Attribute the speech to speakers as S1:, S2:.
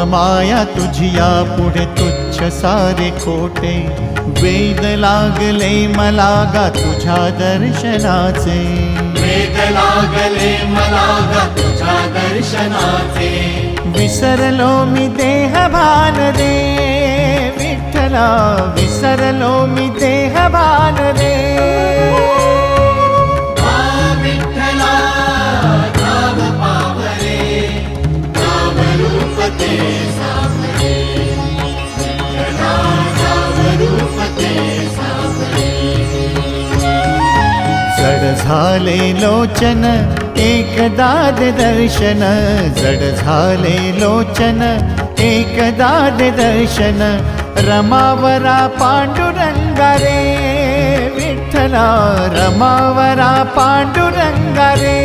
S1: मोहमाया तुझिया पुढे तुच्छ सारे खोटे. वेद लागले मला गा तुझ्या दर्शनाचे.
S2: वेद लागले मला ग तुझ्या दर्शनाचे.
S1: विसरलो मी देह भान रे. विठ्ठला विसरलो मी देह भान जड झाले लोचन एकदा दर्शन. जड झाले लोचन एकदा दर्शन. रमावरा पांडुरंगा रे विठ्ठला रमावरा पांडुरंगा रे